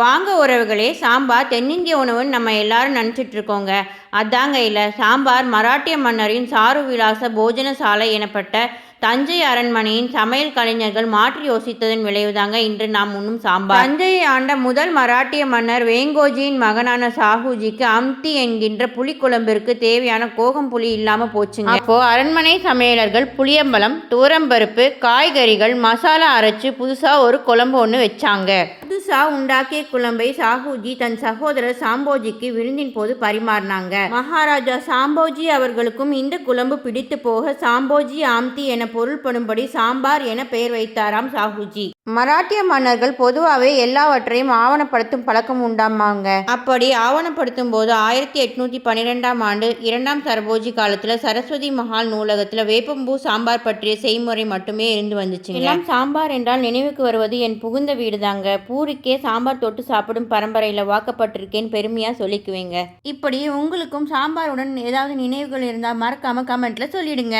வாங்க உறவுகளே சாம்பார் தென்னிந்திய உணவுன்னு நம்ம எல்லாரும் நினச்சிட்டு இருக்கோங்க அதாங்க இல்லை சாம்பார் மராட்டிய மன்னரின் சாரு விலாச போஜனசாலை எனப்பட்ட தஞ்சை அரண்மனையின் சமையல் கலைஞர்கள் மாற்றி யோசித்ததன் விளைவுதாங்க இன்று நாம் உண்ணும் சாம்பார். தஞ்சையை ஆண்ட முதல் மராட்டிய மன்னர் வேங்கோஜியின் மகனான சாகுஜிக்கு அம்தி என்கின்ற புளிக்குழம்பிற்கு தேவையான கோகம் புளி இல்லாம போச்சுங்க. அப்போ அரண்மனை சமையலர்கள் புளியம்பலம் தூரம்பருப்பு காய்கறிகள் மசாலா அரைச்சு புதுசா ஒரு குழம்பு ஒன்று வச்சாங்க. புதுசா உண்டாக்கிய குழம்பை சாஹூஜி தன் சகோதரர் சாம்போஜிக்கு விருந்தின் போது பரிமாறினாங்க. மகாராஜா சாம்போஜி அவர்களுக்கும் இந்த குழம்பு பிடித்து போக சாம்போஜி ஆம்தி என பொருள்படும்படி சாம்பார் என பெயர் வைத்தாராம் சாஹூஜி. மராட்டிய மன்னர்கள் பொதுவாகவே எல்லாவற்றையும் ஆவணப்படுத்தும் பழக்கம் உண்டாமாங்க. அப்படி ஆவணப்படுத்தும் போது ஆயிரத்தி எட்நூத்தி பன்னிரெண்டாம் ஆண்டு இரண்டாம் சரபோஜி காலத்துல சரஸ்வதி மஹால் நூலகத்துல வேப்பம்பூ சாம்பார் பற்றிய செய்முறை மட்டுமே இருந்து வந்துச்சுங்க. எல்லாம் சாம்பார் என்றால் நினைவுக்கு வருவது என் புகுந்த வீடு தாங்க பூரிக்கே சாம்பார் தொட்டு சாப்பிடும் பரம்பரையில வாக்கப்பட்டிருக்கேன் பெருமையா சொல்லிக்குவேங்க. இப்படி உங்களுக்கும் சாம்பாருடன் ஏதாவது நினைவுகள் இருந்தால் மறக்காம கமெண்ட்ல சொல்லிடுங்க.